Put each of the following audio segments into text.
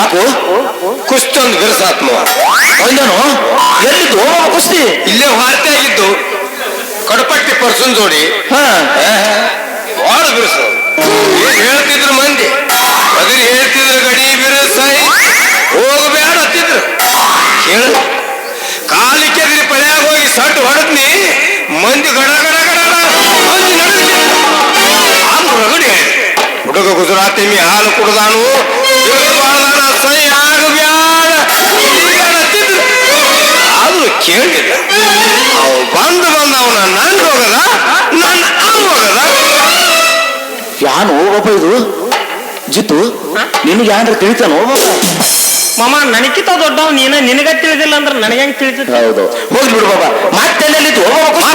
ಯಾಕೋ? ಕುಸ್ತೊಂದು ಬಿರುಸಾತ್ಮ ಒಂದನು ಎಲ್ಲಿದ್ದು? ಕುಸ್ತಿ. ಇಲ್ಲೇ ವಾರ್ತೆ ಆಗಿದ್ದು ಕಡಪಟ್ಟಿ ಪರ್ಸನ್ ಜೋಡಿ. ಹಾ. ಬಹಳ ಬಿರುಸು. ಏನ್ ಹೇಳ್ತಿದ್ರು ಮಂದಿ? ಅದ್ರ ಹೇಳ್ತಿದ್ರು ಗಡಿ ಬಿರುಸಾಯಿ. ಹೋಗಬೇಡ ಅತ್ತಿದ್ರು ಕೇಳ. ಕಾಲಿ ಕೆದರಿ ಪಳ್ಯಾಗ ಹೋಗಿ ಸಟ್ ಹೊಡೆದ್ನಿ ಮಂದಿ ಗಡ ಗಡ ಗಡ ಮಂದಿ ನಡುಗಿದ್ರು. ರಗಡಿ. ಹುಡುಗ ಗುಜರಾತಿ ಮೀ ಹಾಲು ಕುಡ್ದಾನು ಕೇಳಿಲ್ಲ ಅವ್ ಬಂದು ಬಂದ ಅವನ ನನ್ ಯಾನು ಹೋಗಪ್ಪ ಇದು? ಜಿತ್ತು ನಿನಗೆ ಯಾರು ತಿಳಿತಾನ? ಹೋಗ್ಬೇಕ ಮಾಮ ನನಗಿಂತ ದೊಡ್ಡವ್ ನೀನ ನಿನಗ ತಿಳಿದಿಲ್ಲ ಅಂದ್ರೆ ನನಗೆ ಹೆಂಗ್ ತಿಳಿತೈತಿ? ಹೌದು. ಹೋಗ್ಲಿ ಬಿಡು ಬಾಬಾ. ಮತ್ತೆ ಎಲ್ಲೆಲ್ಲಿತ್ತು ಅಲ್ಲಿ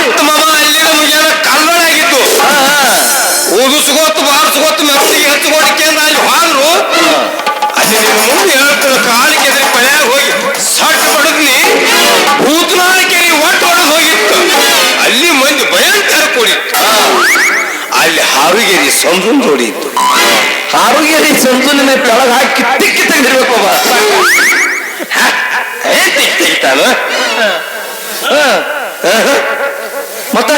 ಹಾವಿಗೆರಿ ಸಂಜುನ್ ಜೋಡಿ ಇತ್ತು. ಹಾರುಗೇರಿ ಈ ಸಂಜುನ ಕೆಳಗೆ ಹಾಕಿ ತಿಕ್ಕಿ ತೆಗೆದಿರ್ಬೇಕು ತೆಗಿತಾನು ಮತ್ತ?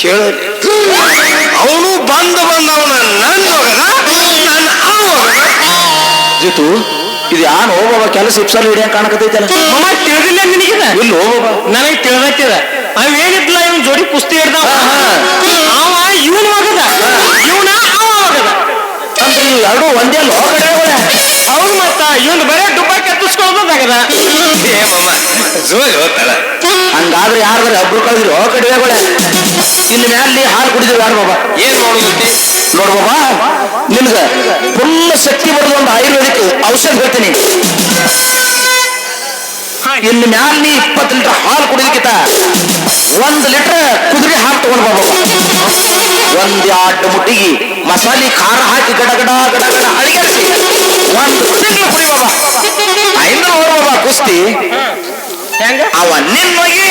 ಕೇಳಲಿ ಅವನು ಬಂದ ಬಂದವನ ನನ್ನ ಹೋಗದ ನನ್ನ ಜಿತು ಇದು ಯಾನ್ ಹೋಗವ? ಕೆಲಸ ಇಪ್ಸಲ್ ಹಿಡಿಯಂಗ್ ಕಾಣಕತ್ತೈತಲ್ಲ? ಮಾಮ ತಿಳಿದಿಲ್ಲ ನಿನಗಿದ? ಇಲ್ಲಿ ಹೋಗವ? ನನಗೆ ತಿಳಿದಕ್ಕಿದ ಅವ್ ಏನಿದ್ಲ ಇವನ್ ಜೋಡಿ ಕುಸ್ತಿ ಹಿಡ್ದವ. ಅವ ಇವನ್ ಹೋಗದ ಇವನ ಅವ ಹೋಗದ ಅಂದ್ರೆ ಇವು ಎರಡು ಒಂದೇ ಲೋಕಡೆ ಅವನು ಮತ್ತ ಇವನ್ ಬರೇ ಡುಬ್ಬ ಕೆತ್ತಿಸ್ಕೊಳ್ಳೋದಾಗದ ಜೋರಿ ಹೋಗ್ತಾಳ ಹಂಗಾದ್ರೆ ಯಾರಾದ್ರೆ ಒಬ್ರು ಕಳೆದ್ರು ಕಡಿವೆಗಳೇ ಇನ್ನು ಮ್ಯಾಲಿ ಹಾಲು ಕುಡಿದ್ರು ಯಾರು ಬಾಬಾ? ಏನ್ ಮಾಡೋದು ನೋಡ್ ಬಾಬಾ ನಿನ್ಗ ಫುಲ್ ಶಕ್ತಿ ಬರೋದು ಒಂದು ಆಯುರ್ವೇದಿಕ್ ಔಷಧ ಹೇಳ್ತೀನಿ. ಇನ್ನು ಮ್ಯಾಲ ನೀ ಇಪ್ಪತ್ತು ಲೀಟರ್ ಹಾಲು ಕುಡಿದಕ್ಕಿಂತ ಒಂದ್ ಲೀಟರ್ ಕುದುರೆ ಹಾಲು ತಗೊಂಡ್ ಬಾಬಾ. ಒಂದ್ ಎರಡು ಮುಟ್ಟಿಗೆ ಮಸಾಲೆ ಖಾರ ಹಾಕಿ ಗಡ ಗಡ ಗಡ ಗಡ ಅಡಿಗೆಸಿ ಒಂದು ಸಿಡ್ಲು ಕುಡಿ ಬಾಬಾ. ಐದು ನೋಡ್ ಬಾಬಾ ಕುಸ್ತಿ. ಹೆಂಗ? ಅವ ನಿನ್ ಮಗಿ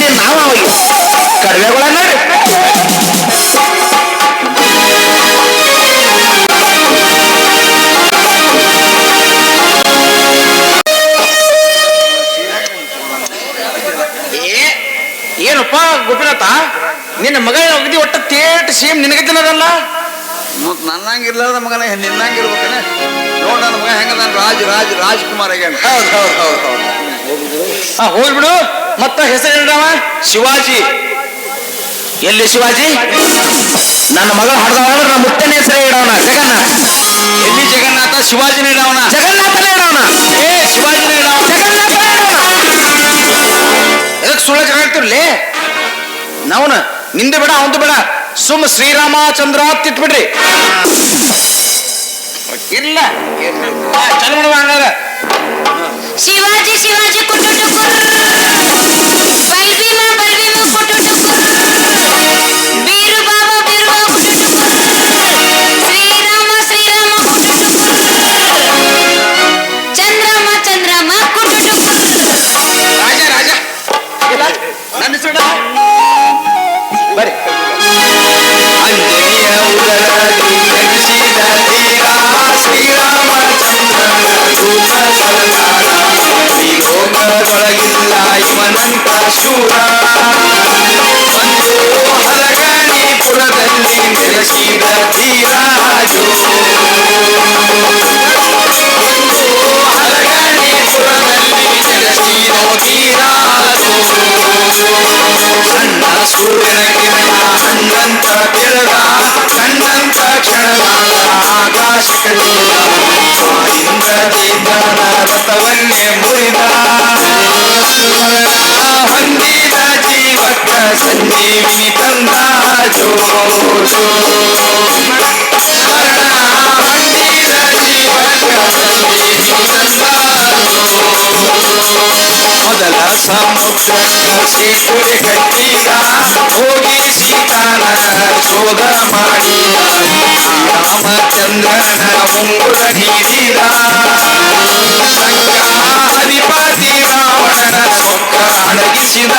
ನಿನ್ ಅವ ಹೋಗಿ. ಕಡವೆಗಳ ನೋಡ್ರಿ. ಏನಪ್ಪ ಗುಜರಾತ? ನಿನ್ನ ಮಗ ಅಗದಿ ಒಟ್ಟ ತೇಟ್ ಸೇಮ್ ನಿನಗತ್ತಿನದಲ್ಲ ಮತ್ ನನ್ನಂಗಿರ್ಲಾರ್ದ ಮಗನ ನಿನ್ನಂಗಿರ್ಬೇಕನೆ. ನೋಡ ನನ್ನ ಮಗ ಹೆಂಗ ನಾನು ರಾಜ ರಾಜ್ ರಾಜ್ಕುಮಾರ್ ಆಗ್ಯಾನ. ಹೌದು ಹೌದು ಹೌದು ಹೌದ್. ಹಾ ಹೋಗ್ಬಿಡು. ಮತ್ತ ಹೆಸರು ಹೇಳಿದವ ಶಿವಾಜಿ. ಎಲ್ಲಿ ಶಿವಾಜಿ? ನನ್ನ ಮಗ ಹಡ್ದವ ನನ್ನ ನಮ್ಮ ಮುತ್ತನ ಹೆಸರೇ ಇಡವನ ಜಗನ್ನ. ಎಲ್ಲಿ ಜಗನ್ನಾಥ? ಶಿವಾಜಿ ನೀಡವನ ಜಗನ್ನಾಥನೇ ಇಡವನ ಏ ಶಿವಾಜಿ ನೀಡವ ಜಗನ್ನಾಥನೇ ಇಡವನ ಎದಕ್ ಸುಳ್ಳ ಜಗಾಡ್ತಿರ್ಲಿ ನಾವನ ನಿಂದು ಬೇಡ ಅವಂದು ಬೇಡ. ಸುಮ್ ಶ್ರೀರಾಮಚಂದ್ರ ತಿಟ್ಬಿಡ್ರಿ ಇಲ್ಲ. ಚಲ ಮಾಡುವ ಹಂಗಾರ ಶಿವಾಜಿ ಶಿವಾಜಿ ಕುಟುಟು ಬಲ್ಬಿನ ಬಲ್ಬಿನ ಕುಟುಟು ಬೀರು ಬಾಬಾ ಬೀರು ಕುಟುಟು ಶ್ರೀರಾಮ ಶ್ರೀರಾಮ ಕುಟುಟು ಚಂದ್ರಮ ಚಂದ್ರಮ ಕುಟುಟು ರಾಜ ರಾಜ ಇಲ್ಲ ನನ್ನ ಹೆಸರು ಲೋಕದೊಳಗಿಲ್ಲ ಇವನಂತ ಶೂರ ಒಂದು ಹಲಗಣಿಪುರದಲ್ಲಿ ನೆಲೆಸಿದ ಧೀರಾಜು ಒಂದು ಹಲಗಣಿಪುರದಲ್ಲಿ ನೆಲೆಸಿದ ಧೀರಾಜು ಅಣ್ಣ ಸೂರ್ಯನ ಕಿರಣ ಅಣ್ಣಂತ ತಿರುಗ ಕಣ್ಣಂತ ಕ್ಷಣದಾಗ ಆಕಾಶಕ್ಕೆ ಇಂದ್ರದೇವನ ಮೊದಲ ಸಮುದ್ರ ಶ್ರೀಕುಟಿ ಕಟ್ಟಿಗ ಹೋಗಿ ಸೀತಾನ ಶೋಧ ಮಾಡಿ ರಾಮಚಂದ್ರನ ಮುಂಗುರ ನೀಡಿದ ಸಂಗ ಹರಿಪತಿ ರಾವಣನ ಪೊಕ್ಕ ಅಡಗಿಸಿದ